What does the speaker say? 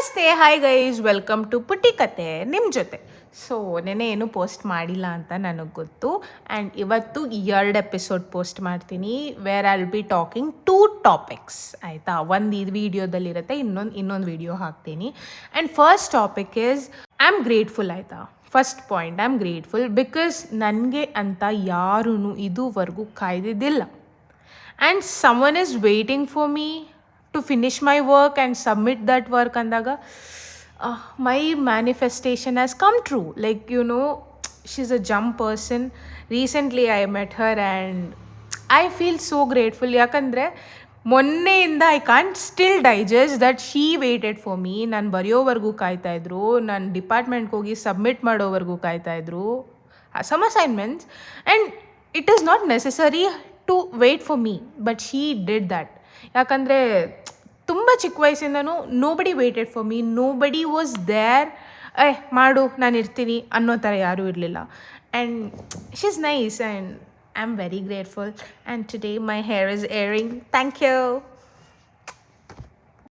ನಮಸ್ತೆ hi guys welcome to ಪುಟ್ಟಿ ಕತೆ ನಿಮ್ಮ ಜೊತೆ. ಸೊ ನೆನೆ ಏನು ಪೋಸ್ಟ್ ಮಾಡಿಲ್ಲ ಅಂತ ನನಗೆ ಗೊತ್ತು. ಆ್ಯಂಡ್ ಇವತ್ತು ಎರಡು ಎಪಿಸೋಡ್ ಪೋಸ್ಟ್ ಮಾಡ್ತೀನಿ. Where I'll be talking two topics ಆಯಿತಾ? ಒಂದು ಇದು ವೀಡಿಯೋದಲ್ಲಿರುತ್ತೆ ಇನ್ನೊಂದು ಇನ್ನೊಂದು ವೀಡಿಯೋ ಹಾಕ್ತೀನಿ. And first topic is I am grateful ಆಯಿತಾ? First point I am grateful because ನನಗೆ ಅಂತ ಯಾರೂ ಇದುವರೆಗೂ ಕಾಯ್ದಿದ್ದಿಲ್ಲ. And someone is waiting for me to finish my work and submit that work ಅಂದಾಗ my manifestation has come true like you know she is a jump person recently I met her and I feel so grateful ಯಾಕಂದರೆ ಮೊನ್ನೆಯಿಂದ I can't still digest that she waited for me ನಾನು ಬರೆಯೋವರೆಗೂ ಕಾಯ್ತಾಯಿದ್ರು ನಾನು ಡಿಪಾರ್ಟ್ಮೆಂಟ್ಗೆ ಹೋಗಿ submit ಮಾಡೋವರೆಗೂ ಕಾಯ್ತಾಯಿದ್ರು some assignments and it is not necessary to wait for me but she did that ಯಾಕಂದರೆ ತುಂಬ ಚಿಕ್ಕ ವಯಸ್ಸಿಂದನೂ nobody waited for me nobody was there ಏ, ಮಾಡು, ನಾನು ಇರ್ತೀನಿ ಅನ್ನೋ ಥರ ಯಾರೂ ಇರಲಿಲ್ಲ. And she is nice and I am very grateful and today my hair is airing thank you